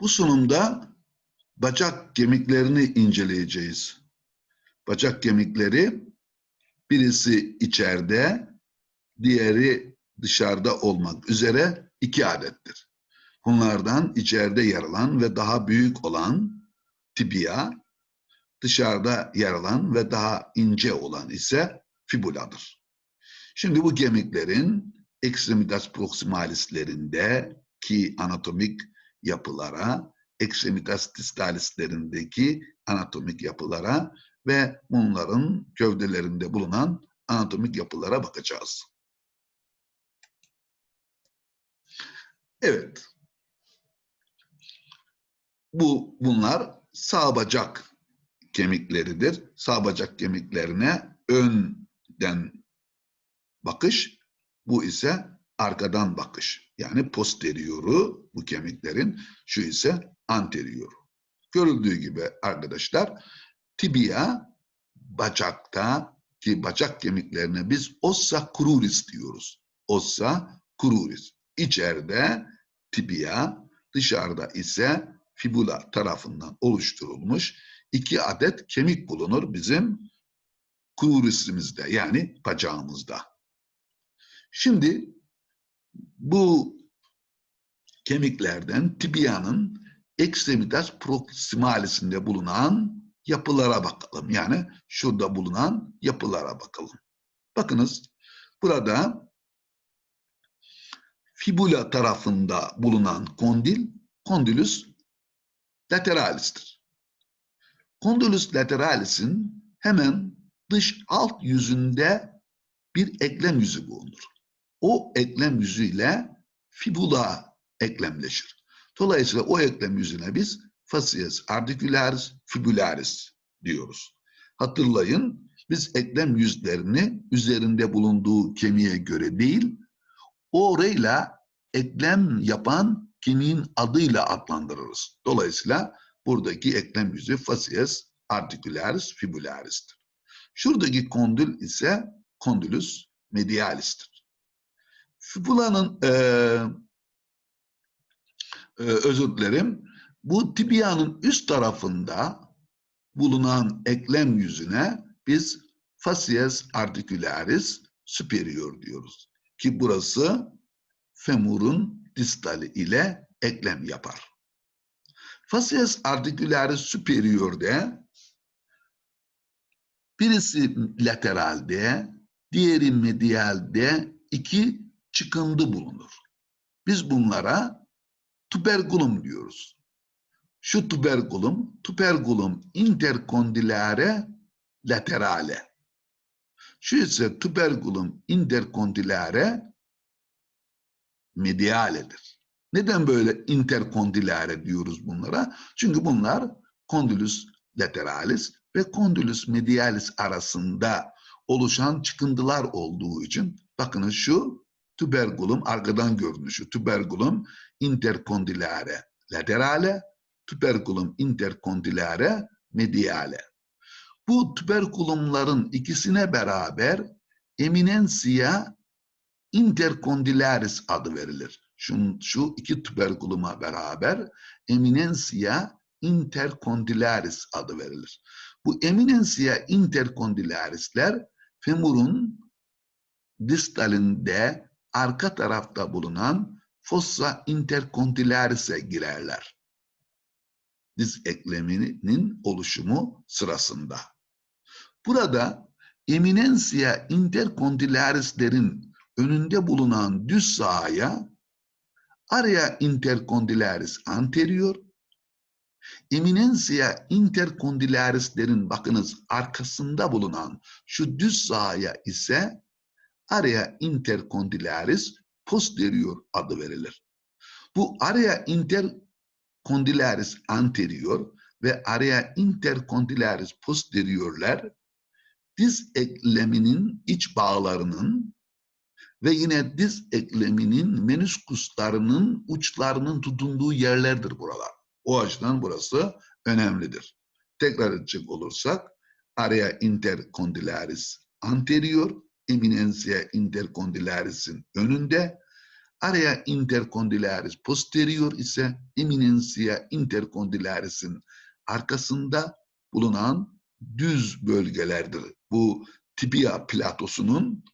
Bu sunumda bacak kemiklerini inceleyeceğiz. Bacak kemikleri birisi içeride, diğeri dışarıda olmak üzere iki adettir. Bunlardan içeride yer alan ve daha büyük olan tibia, dışarıda yer alan ve daha ince olan ise fibuladır. Şimdi bu kemiklerin extremitas proximalislerinde ki anatomik yapılara, extremitas distalislerindeki anatomik yapılara ve bunların gövdelerinde bulunan anatomik yapılara bakacağız. Evet. Bu bunlar sağ bacak kemikleridir. Sağ bacak kemiklerine önden bakış, bu ise arkadan bakış. Yani posterioru bu kemiklerin, şu ise anterioru. Görüldüğü gibi arkadaşlar tibia bacakta ki bacak kemiklerine biz ossa cruris diyoruz. Ossa cruris. İçeride tibia, dışarıda ise fibula tarafından oluşturulmuş iki adet kemik bulunur bizim cruris'imizde yani bacağımızda. Şimdi bu kemiklerden tibianın extremitas proximalisinde bulunan yapılara bakalım. Yani şurada bulunan yapılara bakalım. Bakınız burada fibula tarafında bulunan kondil, kondilus lateralis'tir. Kondilus lateralis'in hemen dış alt yüzünde bir eklem yüzü bulunur. O eklem yüzüyle fibula eklemleşir. Dolayısıyla o eklem yüzüne biz facies articularis fibularis diyoruz. Hatırlayın biz eklem yüzlerini üzerinde bulunduğu kemiğe göre değil, orayla eklem yapan kemiğin adıyla adlandırırız. Dolayısıyla buradaki eklem yüzü facies articularis fibularis'tir. Şuradaki kondül ise kondylus medialis'tir. Fibulanın e, e, özür dilerim, bu tibianın üst tarafında bulunan eklem yüzüne biz facies articularis superior diyoruz. Ki burası femurun distali ile eklem yapar. Facies articularis superior'de birisi lateralde, diğeri medialde iki çıkıntı bulunur. Biz bunlara tuberculum diyoruz. Şu tuberculum, tuberculum interkondilare laterale. Şu ise tuberculum interkondilare medialedir. Neden böyle interkondilare diyoruz bunlara? Çünkü bunlar kondylus lateralis ve kondylus medialis arasında oluşan çıkıntılar olduğu için bakınız şu tuberculum arkadan görünüşü tuberculum interkondilare laterale tuberculum interkondilare mediale. Bu tuberkulumların ikisine beraber eminensia intercondylaris adı verilir. Şu, şu iki tuberkuluma beraber eminensia intercondylaris adı verilir. Bu eminensia intercondylarisler femurun distalinde arka tarafta bulunan fossa intercondylaris'e girerler. Diz ekleminin oluşumu sırasında. Burada eminensia intercondylarislerin önünde bulunan düz sahaya area intercondylaris anterior, eminensia intercondylarislerin bakınız arkasında bulunan şu düz sahaya ise area intercondylaris posterior adı verilir. Bu area intercondylaris anterior ve area intercondylaris posteriorler diz ekleminin iç bağlarının ve yine diz ekleminin menüskuslarının uçlarının tutunduğu yerlerdir buralar. O açıdan burası önemlidir. Tekrar edecek olursak area intercondylaris anterior, eminensia intercondylaris'in önünde, Area intercondylaris posterior ise eminentia intercondylaris'in arkasında bulunan düz bölgelerdir. Bu tibia platosunun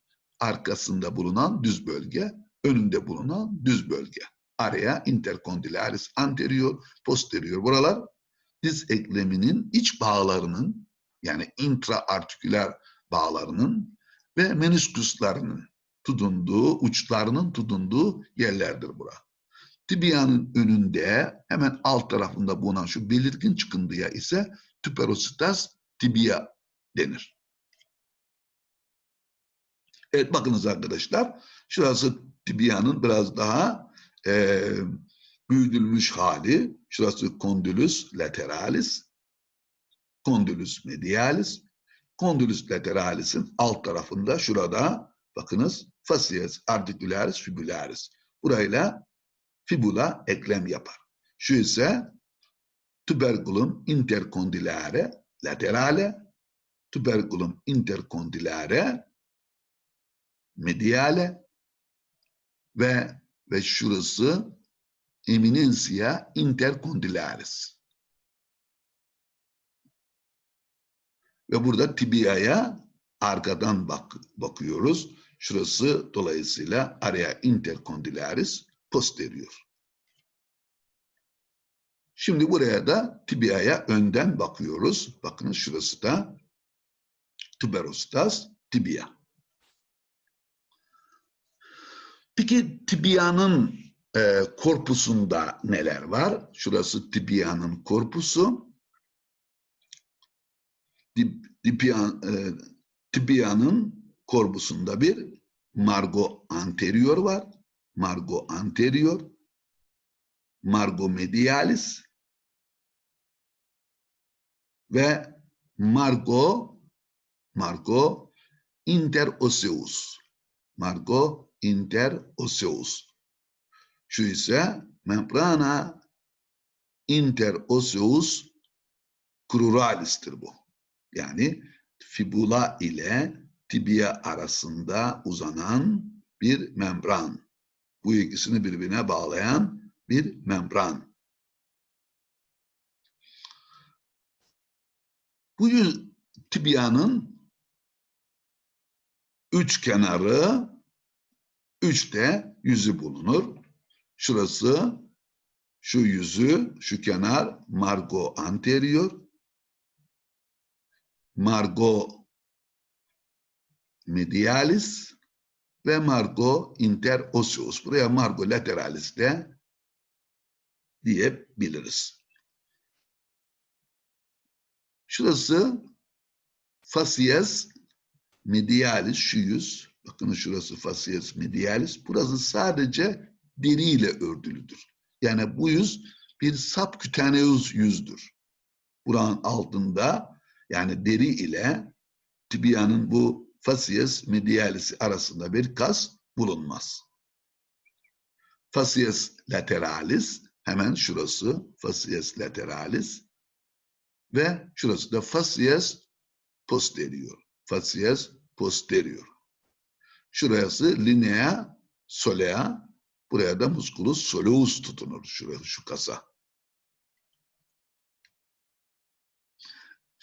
arkasında bulunan düz bölge, önünde bulunan düz bölge. Area intercondylaris anterior, posterior. Buralar diz ekleminin iç bağlarının yani intraartiküler bağlarının ve menisküslerinin tutunduğu, uçlarının tutunduğu yerlerdir bura. Tibianın önünde hemen alt tarafında bulunan şu belirgin çıkıntıya ise tüperositas tibia denir. Evet bakınız arkadaşlar. Şurası tibianın biraz daha e, büyütülmüş hali. Şurası condylus lateralis. Condylus medialis. Condylus lateralis'in alt tarafında şurada bakınız facies articularis fibularis. Burayla fibula eklem yapar. Şu ise tuberculum intercondylare laterale, tuberculum intercondylare mediale ve ve şurası eminentia intercondylaris. Ve burada tibiaya arkadan bak, bakıyoruz. Şurası dolayısıyla area intercondylaris posterior. Şimdi buraya da tibiaya önden bakıyoruz. Bakın şurası da tuberostas tibia. Peki tibianın e, korpusunda neler var? Şurası tibianın korpusu. Tibian, e, tibianın korpusunda bir margo anterior var. Margo anterior. Margo medialis. Ve margo margo interosseus. Margo interosseus. Şu ise membrana interosseus cruralis'tir bu. Yani fibula ile tibia arasında uzanan bir membran. Bu ikisini birbirine bağlayan bir membran. Bu tibianın üç kenarı, üç de yüzü bulunur. Şurası, şu yüzü, şu kenar margo anterior, margo medialis ve margo interosseus. Buraya margo lateralis de diyebiliriz. Şurası facies medialis şu yüz. Bakın şurası facies medialis. Burası sadece deriyle örtülüdür. Yani bu yüz bir subcutaneous yüzdür. Buranın altında yani deri ile tibianın bu facies medialis arasında bir kas bulunmaz. Facies lateralis hemen şurası facies lateralis ve şurası da facies posterior. Facies posterior. Şurası linea solea. Buraya da musculus soleus tutunur. Şurası şu kasa.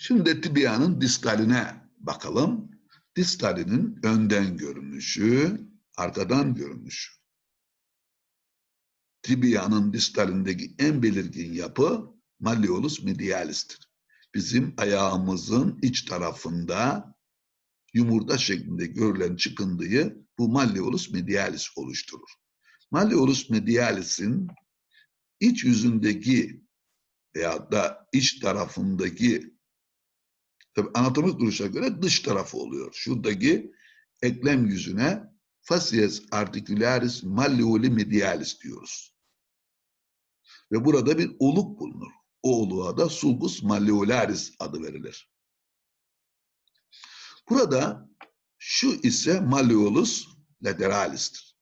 Şimdi tibianın distaline bakalım. Distalinin önden görünüşü, arkadan görünüşü. Tibianın distalindeki en belirgin yapı malleolus medialis'tir. Bizim ayağımızın iç tarafında yumurta şeklinde görülen çıkıntıyı bu malleolus medialis oluşturur. Malleolus medialis'in iç yüzündeki veya da iç tarafındaki tabi anatomik duruşa göre dış tarafı oluyor. Şuradaki eklem yüzüne facies articularis malleoli medialis diyoruz. Ve burada bir oluk bulunur. O oluğa da sulcus malleolaris adı verilir. Burada şu ise malleolus lateralis'tir.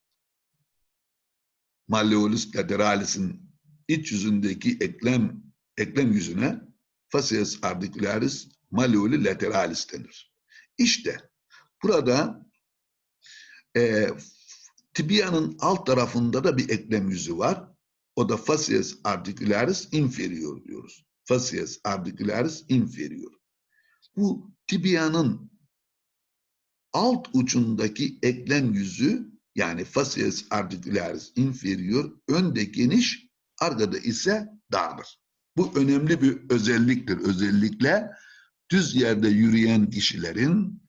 Malleolus lateralis'in iç yüzündeki eklem eklem yüzüne facies articularis malleoli lateralis denir. İşte burada e, tibianın alt tarafında da bir eklem yüzü var. O da facies articularis inferior diyoruz. Facies articularis inferior. Bu tibianın alt ucundaki eklem yüzü yani facies articularis inferior önde geniş, arkada ise dardır. Bu önemli bir özelliktir. Özellikle düz yerde yürüyen kişilerin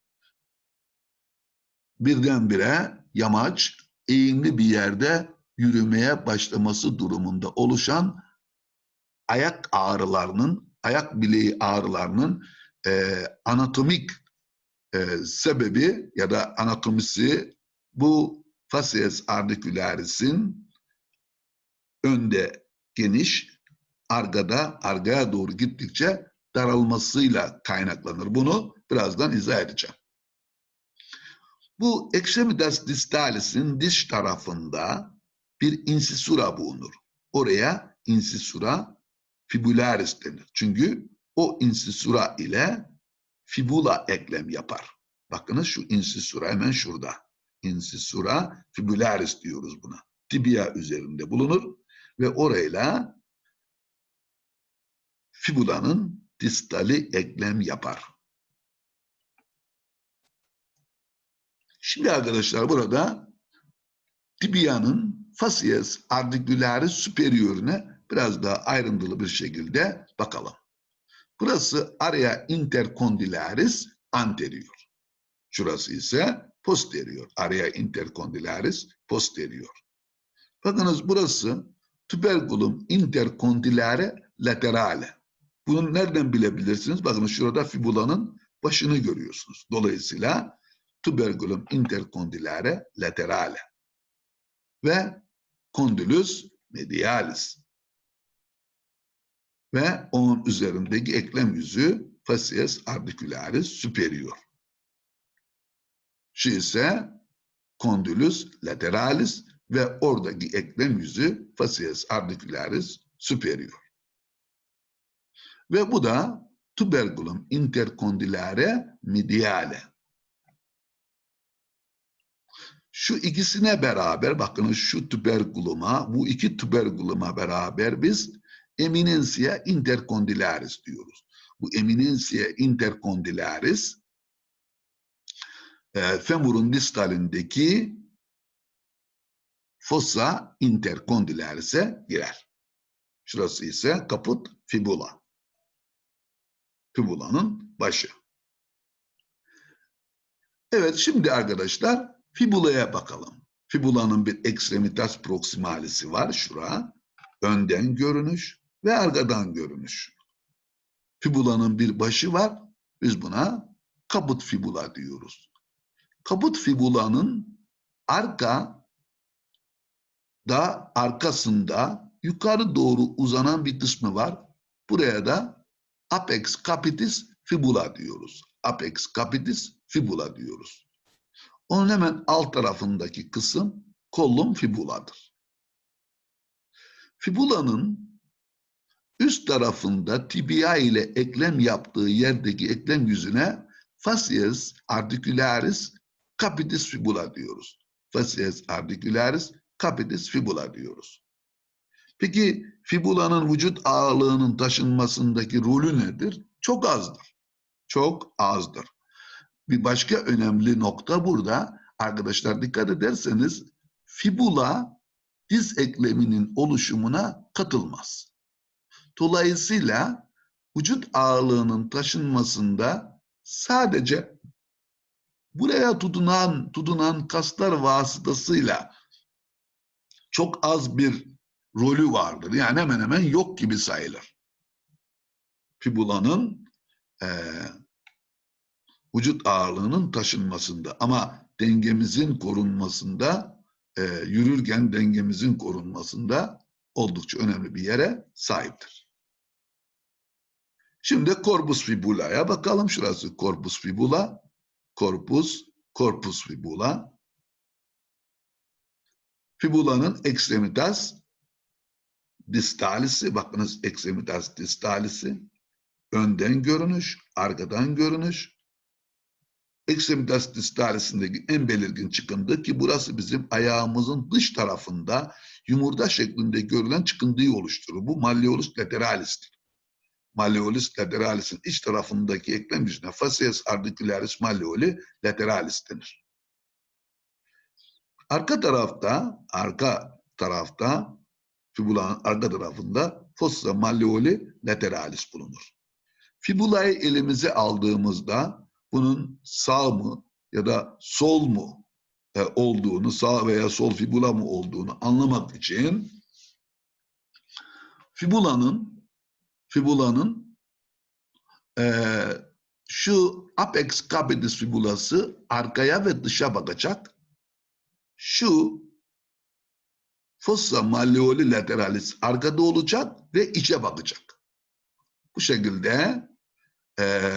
birdenbire yamaç, eğimli bir yerde yürümeye başlaması durumunda oluşan ayak ağrılarının, ayak bileği ağrılarının e, anatomik e, sebebi ya da anatomisi bu facies articularis'in önde geniş, arkada, arkaya doğru gittikçe daralmasıyla kaynaklanır. Bunu birazdan izah edeceğim. Bu extremitas distalis'in diş tarafında bir insisura bulunur. Oraya insisura fibularis denir. Çünkü o insisura ile fibula eklem yapar. Bakınız şu insisura hemen şurada. Insisura fibularis diyoruz buna. Tibia üzerinde bulunur ve orayla fibulanın distali eklem yapar. Şimdi arkadaşlar burada tibianın facies articularis superior'üne biraz daha ayrıntılı bir şekilde bakalım. Burası area intercondylaris anterior. Şurası ise posterior. Area intercondylaris posterior. Bakınız burası tuberculum intercondylare laterale. Bunu nereden bilebilirsiniz? Bakın şurada fibulanın başını görüyorsunuz. Dolayısıyla tuberculum intercondylare laterale ve condylus medialis ve onun üzerindeki eklem yüzü facies articularis superior. Şu ise condylus lateralis ve oradaki eklem yüzü facies articularis superior. Ve bu da tuberculum intercondylare mediale. Şu ikisine beraber bakın şu tuberkuluma, bu iki tuberkuluma beraber biz eminensia intercondylaris diyoruz. Bu eminensia intercondylaris e, femurun distalindeki fossa intercondylaris'e girer. Şurası ise kaput fibula. Fibulanın başı. Evet şimdi arkadaşlar fibulaya bakalım. Fibulanın bir extremitas proximalisi var şura. Önden görünüş ve arkadan görünüş. Fibulanın bir başı var. Biz buna kabut fibula diyoruz. Kabut fibulanın arka da arkasında yukarı doğru uzanan bir kısmı var. Buraya da apex capitis fibula diyoruz. Apex capitis fibula diyoruz. Onun hemen alt tarafındaki kısım kollum fibuladır. Fibulanın üst tarafında tibia ile eklem yaptığı yerdeki eklem yüzüne facies articularis capitis fibula diyoruz. Facies articularis capitis fibula diyoruz. Peki fibulanın vücut ağırlığının taşınmasındaki rolü nedir? Çok azdır. Çok azdır. Bir başka önemli nokta burada. Arkadaşlar dikkat ederseniz fibula diz ekleminin oluşumuna katılmaz. Dolayısıyla vücut ağırlığının taşınmasında sadece buraya tutunan tutunan kaslar vasıtasıyla çok az bir rolü vardır. Yani hemen hemen yok gibi sayılır. Fibulanın e, vücut ağırlığının taşınmasında ama dengemizin korunmasında e, yürürken dengemizin korunmasında oldukça önemli bir yere sahiptir. Şimdi corpus fibula'ya bakalım. Şurası corpus fibula. Corpus, corpus fibula. Fibulanın extremitas distalisi. Bakınız extremitas distalisi. Önden görünüş, arkadan görünüş. Extremitas distalisindeki en belirgin çıkıntı ki burası bizim ayağımızın dış tarafında yumurta şeklinde görülen çıkıntıyı oluşturur. Bu malleolus lateralis'tir. Malleolus lateralis'in iç tarafındaki eklem yüzüne facies articularis malleoli lateralis denir. Arka tarafta, arka tarafta fibulanın arka tarafında fossa malleoli lateralis bulunur. Fibulayı elimize aldığımızda bunun sağ mı ya da sol mu e, olduğunu, sağ veya sol fibula mı olduğunu anlamak için fibulanın fibulanın e, şu apex capitis fibulası arkaya ve dışa bakacak. Şu fossa malleoli lateralis arkada olacak ve içe bakacak. Bu şekilde e,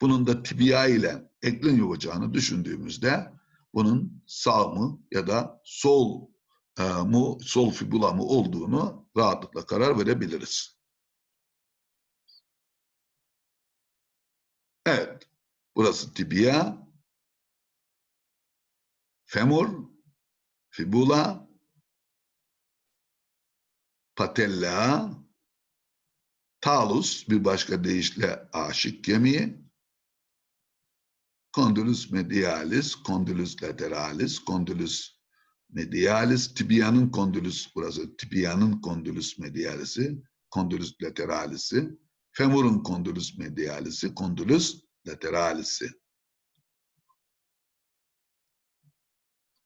bunun da tibia ile eklem yapacağını düşündüğümüzde bunun sağ mı ya da sol e, mu, sol fibula mı olduğunu rahatlıkla karar verebiliriz. Evet, burası tibia, femur, fibula, patella, talus bir başka deyişle aşık kemiği, condylus medialis, condylus lateralis, condylus medialis, tibianın condylus burası, tibianın condylus medialisi, condylus lateralisi, femurun condylus medialisi, condylus lateralisi.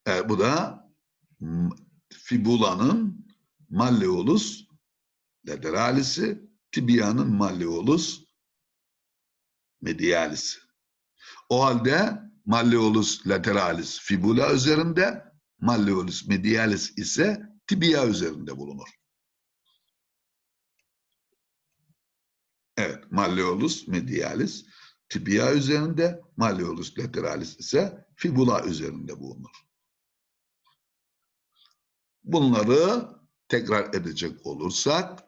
E, bu da m, fibulanın malleolus lateralisi, tibianın malleolus medialisi. O halde malleolus lateralis fibula üzerinde, malleolus medialis ise tibia üzerinde bulunur. Evet, malleolus medialis tibia üzerinde, malleolus lateralis ise fibula üzerinde bulunur. Bunları tekrar edecek olursak,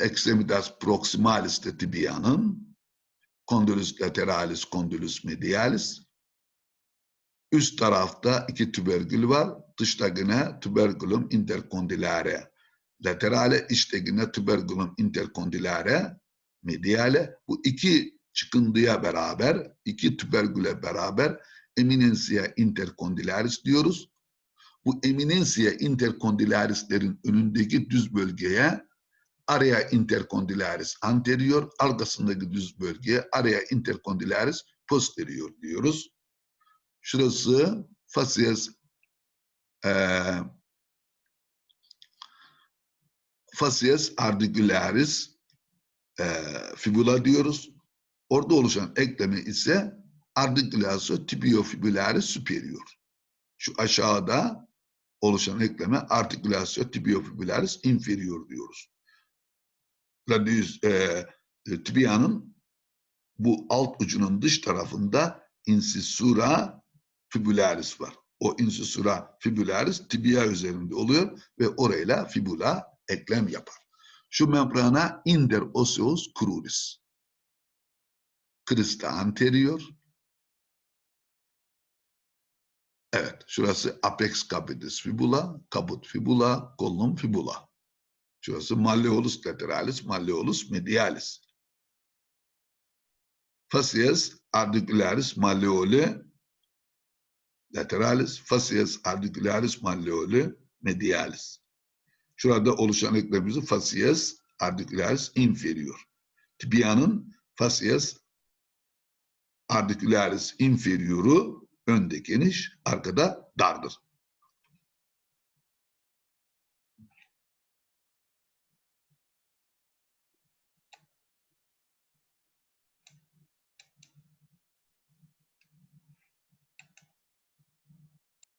extremitas proximalis de tibianın condylus lateralis, condylus medialis. Üst tarafta iki tüberkül var. Dıştakine tüberkülüm interkondilare laterale, içtekine tüberkülüm interkondilare mediale. Bu iki çıkıntıya beraber, iki tüberküle beraber eminensia intercondylaris diyoruz. Bu eminensia intercondylarislerin önündeki düz bölgeye area intercondylaris anterior, arkasındaki düz bölgeye area intercondylaris posterior diyoruz. Şurası facies e, facies articularis e, fibula diyoruz. Orada oluşan eklemi ise articulatio tibiofibularis superior. Şu aşağıda oluşan ekleme articulatio tibiofibularis inferior diyoruz. Radius, e, e, tibianın bu alt ucunun dış tarafında incisura fibularis var. O incisura fibularis tibia üzerinde oluyor ve orayla fibula eklem yapar. Şu membrana interosseus cruris. Crista anterior. Evet, şurası apex capitis fibula, caput fibula, collum fibula. Şurası malleolus lateralis, malleolus medialis. Facies articularis malleoli lateralis, facies articularis malleoli medialis. Şurada oluşan eklemimizi facies articularis inferior. Tibianın facies articularis inferioru önde geniş, arkada dardır.